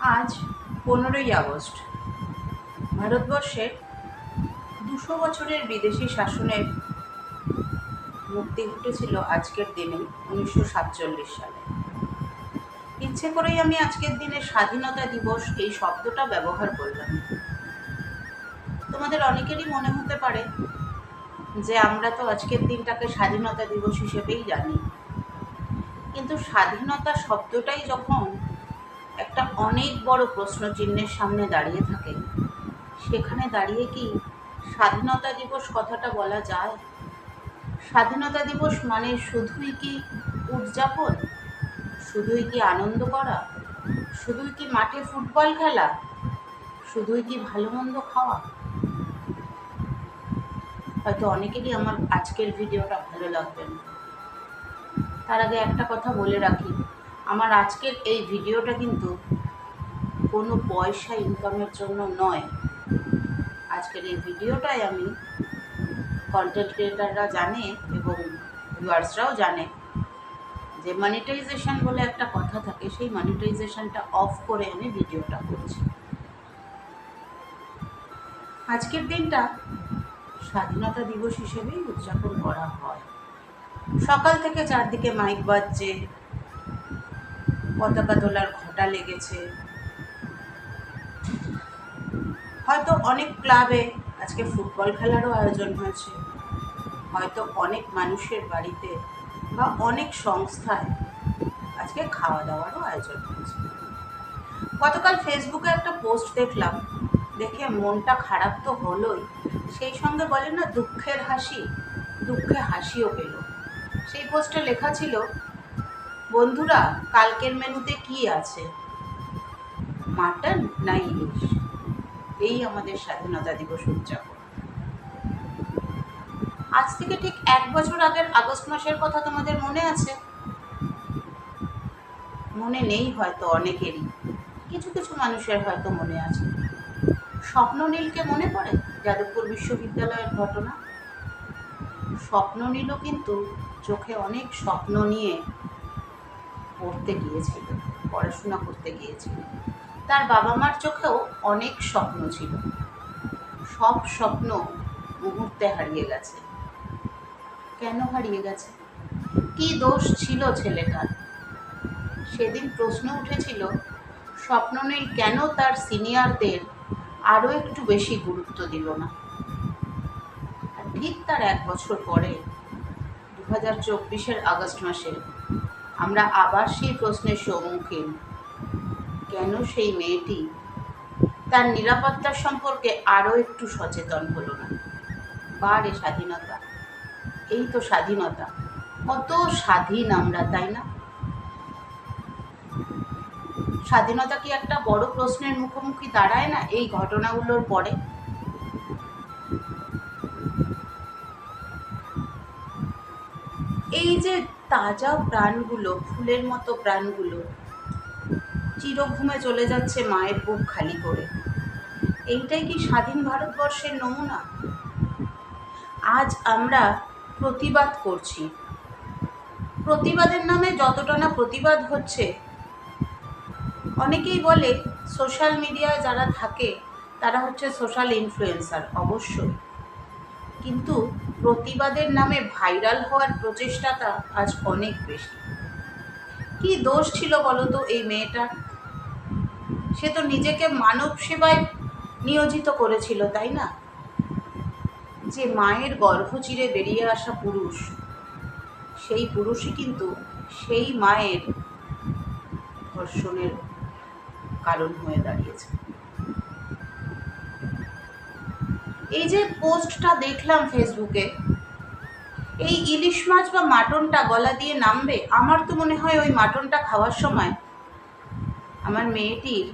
আজ পনেরোই আগস্ট। ভারতবর্ষের দুশো বছরের বিদেশি শাসনের মুক্তি ঘটেছিল আজকের দিনে, উনিশশো সাতচল্লিশ সালে। ইচ্ছে করেই আমি আজকের দিনে স্বাধীনতা দিবস এই শব্দটা ব্যবহার করলাম। তোমাদের অনেকেরই মনে হতে পারে যে আমরা তো আজকের দিনটাকে স্বাধীনতা দিবস হিসেবেই জানি। কিন্তু স্বাধীনতা শব্দটাই যখন একটা অনেক বড় প্রশ্ন চিহ্নের সামনে দাঁড়িয়ে থাকে। সেখানে দাঁড়িয়ে কি স্বাধীনতা দিবস কথাটা বলা যায়? স্বাধীনতা দিবস মানে শুধুই কি উদযাপন? শুধুই কি আনন্দ করা? শুধুই কি মাঠে ফুটবল খেলা? শুধুই কি ভালো মন্দ খাওয়া? হয়তো অনেকেরই আমার আজকের ভিডিওটা ভালো লাগবে না। তার আগে একটা কথা বলে রাখি। আমার আজকের এই ভিডিওটা কিন্তু কোনো পয়সা ইনকামের জন্য নয়। আজকের এই ভিডিওটাই আমি কন্টেন্ট ক্রিয়েটাররা জানে এবং ভিউয়ার্সরাও জানে যে মনিটাইজেশন বলে একটা কথা থাকে, সেই মনিটাইজেশনটা অফ করে আমি ভিডিওটা করছি। আজকের দিনটা স্বাধীনতা দিবস হিসেবেই উদযাপন করা হয়। সকাল থেকে চারদিকে মাইক বাজছে পতাকা তোলার ঘটা লেগেছে। হয়তো অনেক ক্লাবে আজকে ফুটবল খেলারও আয়োজন হয়েছে। হয়তো অনেক মানুষের বাড়িতে বা অনেক সংস্থায় আজকে খাওয়া দাওয়ারও আয়োজন হয়েছে। গতকাল ফেসবুকে একটা পোস্ট দেখলাম, দেখে মনটা খারাপ তো হলোই। সেই সঙ্গে বলে না, দুঃখের হাসি, দুঃখে হাসিও পেল। সেই পোস্টে লেখা ছিল বন্ধুরা, কালকের মেনুতে কি আছে? মাটন না ইলিশ? এই আমাদের স্বাধীনতা দিবস উদযাপন। আজ থেকে ঠিক এক বছর আগের আগস্ট মাসের কথা তোমাদের মনে আছে? মনে নেই হয়তো অনেকেরই। কিছু কিছু মানুষের হয়তো মনে আছে। স্বপ্ননীলকে মনে পড়ে যাদবপুর বিশ্ববিদ্যালয়ের ঘটনা? স্বপ্ন স্বপ্ননীলও কিন্তু চোখে অনেক স্বপ্ন নিয়ে পড়তে গিয়েছিল, পড়াশোনা করতে গিয়েছিল। তার বাবা মার চোখেও অনেক স্বপ্ন ছিল। সব স্বপ্ন মুহূর্তে হারিয়ে গেছে। কেন হারিয়ে গেছে? কি দোষ ছিল ছেলেটার? সেদিন প্রশ্ন উঠেছিল, স্বপ্ন স্বপ্ননীল কেন তার সিনিয়রদের আরও একটু বেশি গুরুত্ব দিল না? ঠিক তার এক বছর পরে দু হাজার চব্বিশের আগস্ট মাসে আমরা আবার সেই প্রশ্নের সম্মুখীন কেন সেই মেয়েটি? তার নিরাপত্তার সম্পর্কে আরও একটু সচেতন হলো না। বারে স্বাধীনতা। এই তো স্বাধীনতা। কত স্বাধীন আমরা, তাই না? স্বাধীনতা কি একটা বড় প্রশ্নের মুখোমুখি দাঁড়ায় না এই ঘটনাগুলোর পরে? এই যে তাজা প্রাণগুলো, ফুলের মতো প্রাণগুলো, চিরঘুমে চলে যাচ্ছে মায়ের বুক খালি করে। এইটাই কি স্বাধীন ভারতবর্ষের নমুনা? আজ আমরা প্রতিবাদ করছি। প্রতিবাদের নামে যতটা না প্রতিবাদ হচ্ছে, অনেকেই বলে সোশ্যাল মিডিয়ায় যারা থাকে, তারা হচ্ছে সোশ্যাল ইনফ্লুয়েন্সার অবশ্যই। কিন্তু প্রতিবাদের নামে ভাইরাল হওয়ার প্রচেষ্টাটা আজ অনেক বেশি। কি দোষ ছিল বলো তো এই মেয়েটা সে তো নিজেকে মানব সেবায় নিয়োজিত করেছিল, তাই না? যে মায়ের গর্ভ চিরে বেরিয়ে আসা পুরুষ, সেই পুরুষই কিন্তু সেই মায়ের ধর্ষণের কারণ হয়ে দাঁড়িয়েছে। এই যে পোস্টটা দেখলাম ফেসবুকে এই ইলিশ মাছ বা মাটনটা গলা দিয়ে নামবে? আমার তো মনে হয় ওই মাটনটা খাওয়ার সময় আমার মেয়েটির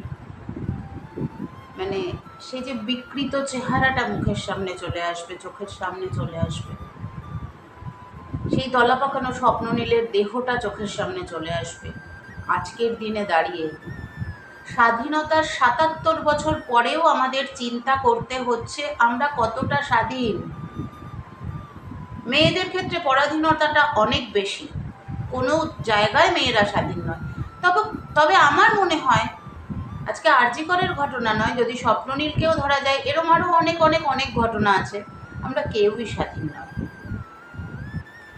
মানে সেই যে বিকৃত চেহারাটা মুখের সামনে চলে আসবে, চোখের সামনে চলে আসবে। সেই দলা পাকানো স্বপ্ননীলের দেহটা চোখের সামনে চলে আসবে। আজকের দিনে দাঁড়িয়ে স্বাধীনতার সাতাত্তর বছর পরেও আমাদের চিন্তা করতে হচ্ছে, আমরা কতটা স্বাধীন? মেয়েদের ক্ষেত্রে পরাধীনতাটা অনেক বেশি। কোনো জায়গায় মেয়েরা স্বাধীন নয়। তবে তবে আমার মনে হয়, আজকে আরজিকরের ঘটনা নয়, যদি স্বপ্ননীলকেও ধরা যায়, এরম আরও অনেক অনেক অনেক ঘটনা আছে, আমরা কেউই স্বাধীন নয়।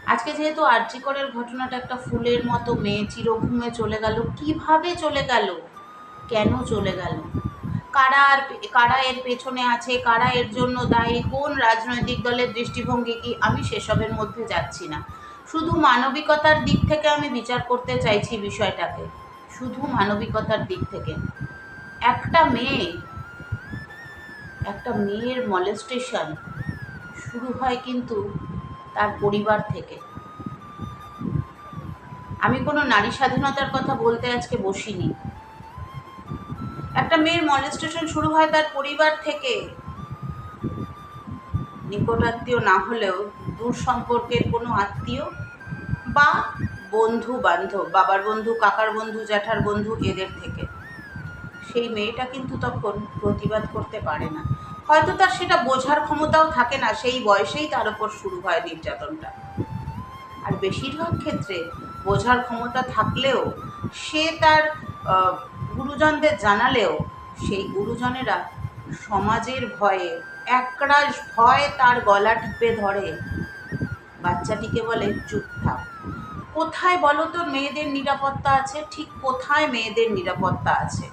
আজকে যেহেতু আরজিকরের ঘটনাটা একটা ফুলের মতো মেয়ে চিরভূমে চলে গেল, কীভাবে চলে গেল? কেন চলে গেল? কারা আর কারা এর পেছনে আছে? কারা এর জন্য দায়ী? কোন রাজনৈতিক দলের দৃষ্টিভঙ্গি কি? আমি সেসবের মধ্যে যাচ্ছি না। শুধু মানবিকতার দিক থেকে আমি বিচার করতে চাইছি বিষয়টাকে। শুধু মানবিকতার দিক থেকে। একটা মেয়ে, একটা মেয়ের মলেস্টেশন শুরু হয় কিন্তু তার পরিবার থেকে। আমি কোনো নারী স্বাধীনতার কথা বলতে আজকে বসিনি। একটা মেয়ের মলেস্টেশন শুরু হয় তার পরিবার থেকে। নিকটাত্মীয় না হলেও দূর সম্পর্কের কোনো আত্মীয় বা বন্ধু বান্ধব বাবার বন্ধু, কাকার বন্ধু, জ্যাঠার বন্ধু এদের থেকে। সেই মেয়েটা কিন্তু তখন প্রতিবাদ করতে পারে না। হয়তো তার সেটা বোঝার ক্ষমতাও থাকে না, সেই বয়সেই তার ওপর শুরু হয় নির্যাতনটা। আর বেশিরভাগ ক্ষেত্রে বোঝার ক্ষমতা থাকলেও সে তার গুরুজনদের জানালেও, সেই গুরুজনেরা সমাজের ভয়ে, একরাশ ভয় তার গলা টিপে ধরে। বাচ্চাটিকে বলে, চুপ থাক। কোথায় বলো তো মেয়েদের নিরাপত্তা আছে? ঠিক কোথায় মেয়েদের নিরাপত্তা আছে?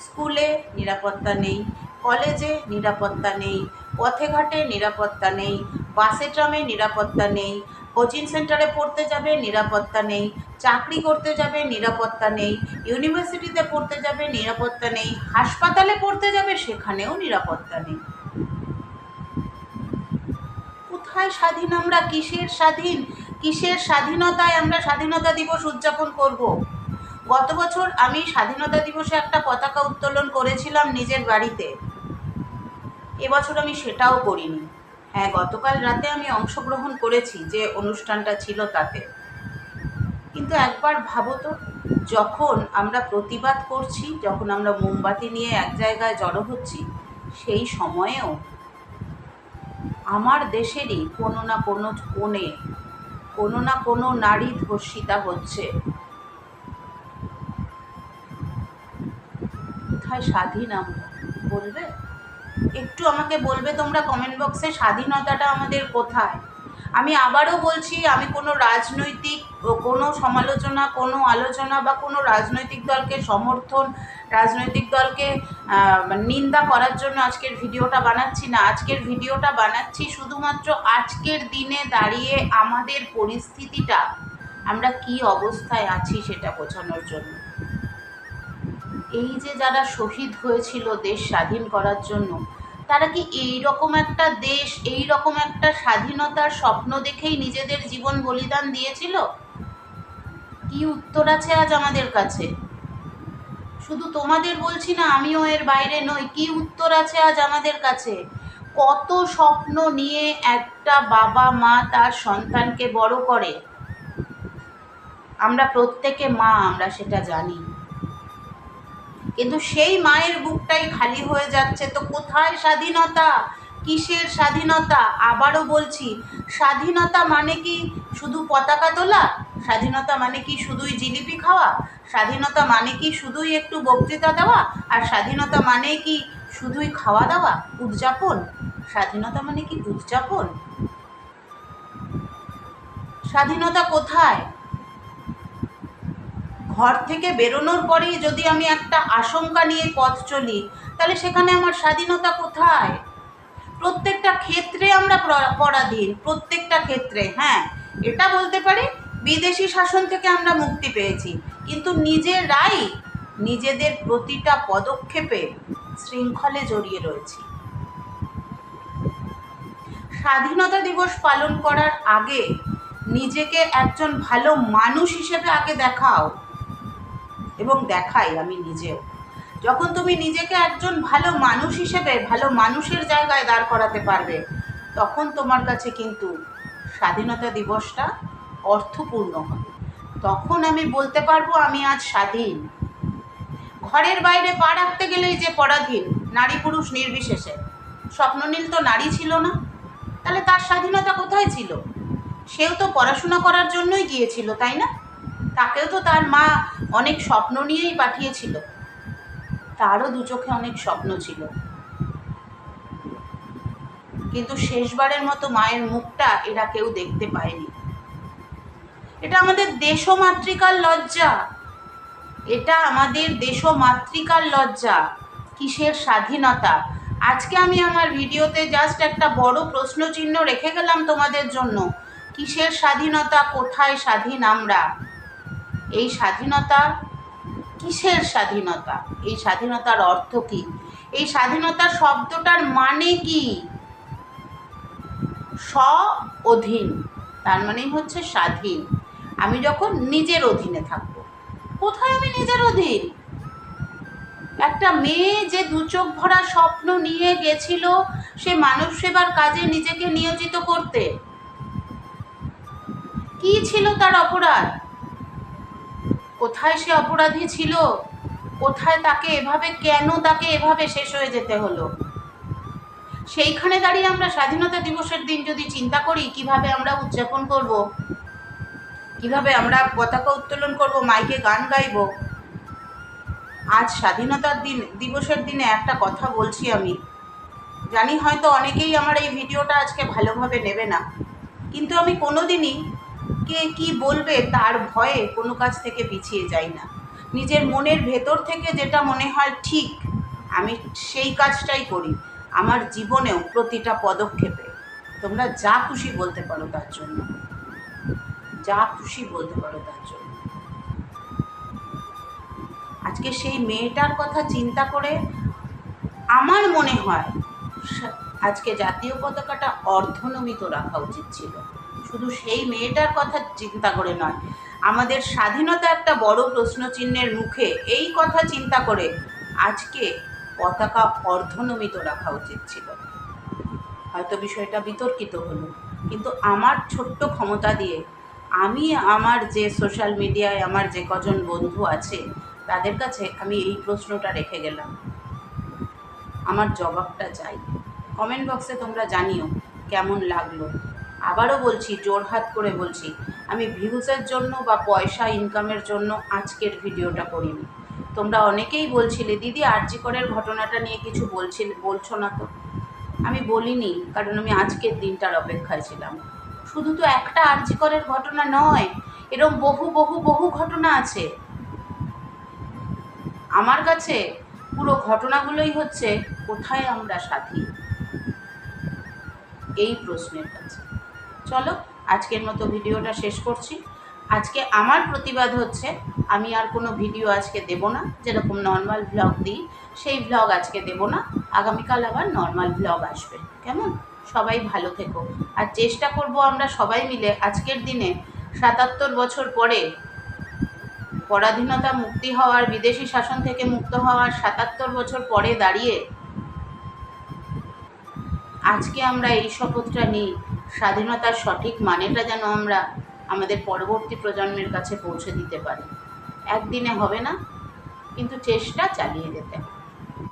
স্কুলে নিরাপত্তা নেই, কলেজে নিরাপত্তা নেই, পথে ঘাটে নিরাপত্তা নেই, বাসে, ট্রামে নিরাপত্তা নেই কোচিং সেন্টারে পড়তে যাবে, নিরাপত্তা নেই। চাকরি করতে যাবে, নিরাপত্তা নেই। ইউনিভার্সিটিতে পড়তে যাবে, নিরাপত্তা নেই। হাসপাতালে পড়তে যাবে, সেখানেও নিরাপত্তা নেই। কোথায় স্বাধীন আমরা? কিসের স্বাধীন? কিসের স্বাধীনতায় আমরা স্বাধীনতা দিবস উদযাপন করব? গত বছর আমি স্বাধীনতা দিবসে একটা পতাকা উত্তোলন করেছিলাম নিজের বাড়িতে। এবছর আমি সেটাও করিনি। হ্যাঁ গতকাল রাতে আমি অংশগ্রহণ করেছি যে অনুষ্ঠানটা ছিল তাতে। কিন্তু একবার ভাবো তো, যখন আমরা প্রতিবাদ করছি, যখন আমরা মোমবাতি নিয়ে এক জায়গায় জড়ো হচ্ছি, সেই সময়েও আমার দেশেরই কোনো না কোনো কোণে, কোনো না কোনো নারী ধর্ষিতা হচ্ছে। কোথায় স্বাধীন আমরা, বলবে? একটু আমাকে বলবে তোমরা কমেন্ট বক্সে স্বাধীনতাটা আমাদের কোথায়? আমি আবারও বলছি আমি কোনো রাজনৈতিক কোনো সমালোচনা কোনো আলোচনা বা কোনো রাজনৈতিক দলকে সমর্থন রাজনৈতিক দলকে আহ, নিন্দা করার জন্য আজকের ভিডিওটা বানাচ্ছি না। আজকের ভিডিওটা বানাচ্ছি শুধুমাত্র আজকের দিনে দাঁড়িয়ে আমাদের পরিস্থিতিটা আমরা কি অবস্থায় আছি সেটা বোঝানোর জন্য। এই যে যারা শহীদ হয়েছিল দেশ স্বাধীন করার জন্য তারা কি এই রকম একটা দেশ এই রকম একটা স্বাধীনতার স্বপ্ন দেখেই নিজেদের জীবন বলিদান দিয়েছিল? কি উত্তর আছে আজ আমাদের কাছে? শুধু তোমাদের বলছি না, আমিও এর বাইরে নই। কি উত্তর আছে আজ আমাদের কাছে? কত স্বপ্ন নিয়ে একটা বাবা মা তার সন্তানকে বড় করে। আমরা প্রত্যেকে মা, আমরা সেটা জানি। কিন্তু সেই মায়ের বুকটাই খালি হয়ে যাচ্ছে। তো কোথায় স্বাধীনতা? কিসের স্বাধীনতা? আবারও বলছি, স্বাধীনতা মানে কি শুধু পতাকা তোলা? স্বাধীনতা মানে কি শুধুই জিলিপি খাওয়া? স্বাধীনতা মানে কি শুধুই একটু বক্তৃতা দেওয়া? আর স্বাধীনতা মানে কি শুধুই খাওয়া দাওয়া? উদযাপন? স্বাধীনতা মানে কি উদযাপন? স্বাধীনতা কোথায়? ঘর থেকে বেরোনোর পরেই যদি আমি একটা আশঙ্কা নিয়ে পথ চলি, তাহলে সেখানে আমার স্বাধীনতা কোথায়? প্রত্যেকটা ক্ষেত্রে আমরা পরাধীন, প্রত্যেকটা ক্ষেত্রে হ্যাঁ। এটা বলতে পারি, বিদেশি শাসন থেকে আমরা মুক্তি পেয়েছি। কিন্তু নিজেরাই নিজেদের প্রতিটা পদক্ষেপে শৃঙ্খলে জড়িয়ে রয়েছি। স্বাধীনতা দিবস পালন করার আগে নিজেকে একজন ভালো মানুষ হিসেবে আগে দেখাও। এবং দেখাই আমি নিজেও। যখন তুমি নিজেকে একজন ভালো মানুষ হিসেবে, ভালো মানুষের জায়গায় দাঁড় করাতে পারবে, তখন তোমার কাছে কিন্তু স্বাধীনতা দিবসটা অর্থপূর্ণ হবে। তখন আমি বলতে পারব, আমি আজ স্বাধীন। ঘরের বাইরে পা রাখতে গেলেই যে পরাধীন, নারী পুরুষ নির্বিশেষে। স্বপ্ননীল তো নারী ছিল না। তাহলে তার স্বাধীনতা কোথায় ছিল? সেও তো পড়াশোনা করার জন্যই গিয়েছিল, তাই না? তাকেও তো তার মা অনেক স্বপ্ন নিয়েই পাঠিয়েছিল। তারও দু চোখে অনেক স্বপ্ন ছিল। কিন্তু শেষবারের মতো মায়ের মুখটা এরা কেউ দেখতে পায়নি। এটা আমাদের দেশমাতৃকার লজ্জা। এটা আমাদের দেশমাতৃকার লজ্জা। কিসের স্বাধীনতা? আজকে আমি আমার ভিডিওতে জাস্ট একটা বড় প্রশ্ন চিহ্ন রেখে গেলাম তোমাদের জন্য। কিসের স্বাধীনতা? কোথায় স্বাধীন আমরা? এই স্বাধীনতা কিসের স্বাধীনতা? এই স্বাধীনতার অর্থ কি? এই স্বাধীনতা শব্দটার মানে কি? স্ব অধীন তার মানেই হচ্ছে স্বাধীন। আমি যখন নিজের অধীনে থাকব। কোথায় আমি নিজের অধীন? একটা মেয়ে যে দু চোখ ভরা স্বপ্ন নিয়ে গেছিল, সে মানব সেবার কাজে নিজেকে নিয়োজিত করতে। কি ছিল তার অপরাধ? কোথায় সে অপরাধী ছিল? কোথায় তাকে এভাবে, কেন তাকে এভাবে শেষ হয়ে যেতে হলো? সেইখানে দাঁড়িয়ে আমরা স্বাধীনতা দিবসের দিন যদি চিন্তা করি, কীভাবে আমরা উদযাপন করব? কীভাবে আমরা পতাকা উত্তোলন করব, মাইকে গান গাইব? আজ স্বাধীনতার দিন, দিবসের দিনে একটা কথা বলছি আমি। জানি হয়তো অনেকেই আমার এই ভিডিওটা আজকে ভালোভাবে নেবে না। কিন্তু আমি কোনোদিনই কে কি বলবে তার ভয়ে কোনো কাজ থেকে পিছিয়ে যাই না। নিজের মনের ভেতর থেকে যেটা মনে হয় ঠিক, আমি সেই কাজটাই করি। আমার জীবনেও প্রতিটা পদক্ষেপে। তোমরা যা খুশি বলতে পারো তার জন্য। যা খুশি বলতে পারো তার জন্য। আজকে সেই মেয়েটার কথা চিন্তা করে আমার মনে হয় আজকে জাতীয় পতাকাটা অর্ধনমিত রাখা উচিত ছিল। শুধু সেই মেয়েটার কথা চিন্তা করে নয়। আমাদের স্বাধীনতা একটা বড় প্রশ্নচিহ্নের মুখে এই কথা চিন্তা করে আজকে পতাকা অর্ধনমিত রাখা উচিত ছিল। হয়তো বিষয়টা বিতর্কিত হলো, কিন্তু আমার ছোট্ট ক্ষমতা দিয়ে আমি আমার যে সোশ্যাল মিডিয়ায় আমার যে কজন বন্ধু আছে, তাদের কাছে আমি এই প্রশ্নটা রেখে গেলাম। আমার জবাবটা চাই। কমেন্ট বক্সে তোমরা জানিও কেমন লাগল। আবারও বলছি জোরহাত করে বলছি, আমি ভিউজের জন্য বা পয়সা, ইনকামের জন্য আজকের ভিডিওটা করিনি। তোমরা অনেকেই বলছিলে, দিদি আরজিকরের ঘটনাটা নিয়ে কিছু বলছিল, বলছো না তো? আমি বলিনি, কারণ আমি আজকের দিনটার অপেক্ষায় ছিলাম। শুধু তো একটা আরজিকরের ঘটনা নয় এরকম বহু বহু বহু ঘটনা আছে। আমার কাছে পুরো ঘটনাগুলোই হচ্ছে, কোথায় আমরা সাথী? এই প্রশ্নের কাছে। চলো, আজকের মতো ভিডিওটা শেষ করছি। আজকে আমার প্রতিবাদ হচ্ছে, আমি আর কোনো ভিডিও আজকে দেব না, যেরকম নর্মাল ভ্লগ দিই, সেই ভ্লগ আজকে দেব না, আগামীকাল আবার নর্মাল ভ্লগ আসবে। কেমন? সবাই ভালো থেকো। আর চেষ্টা করব আমরা সবাই মিলে আজকের দিনে সাতাত্তর বছর পরে পরাধীনতা মুক্তি হওয়ার, বিদেশি শাসন থেকে মুক্ত হওয়ার সাতাত্তর বছর পরে দাঁড়িয়ে আজকে আমরা এই শপথটা নিই। স্বাধীনতার সঠিক মানেটা যেন আমরা আমাদের পরবর্তী প্রজন্মের কাছে পৌঁছে দিতে পারি। একদিনে হবে না, কিন্তু চেষ্টা চালিয়ে যেতে হবে।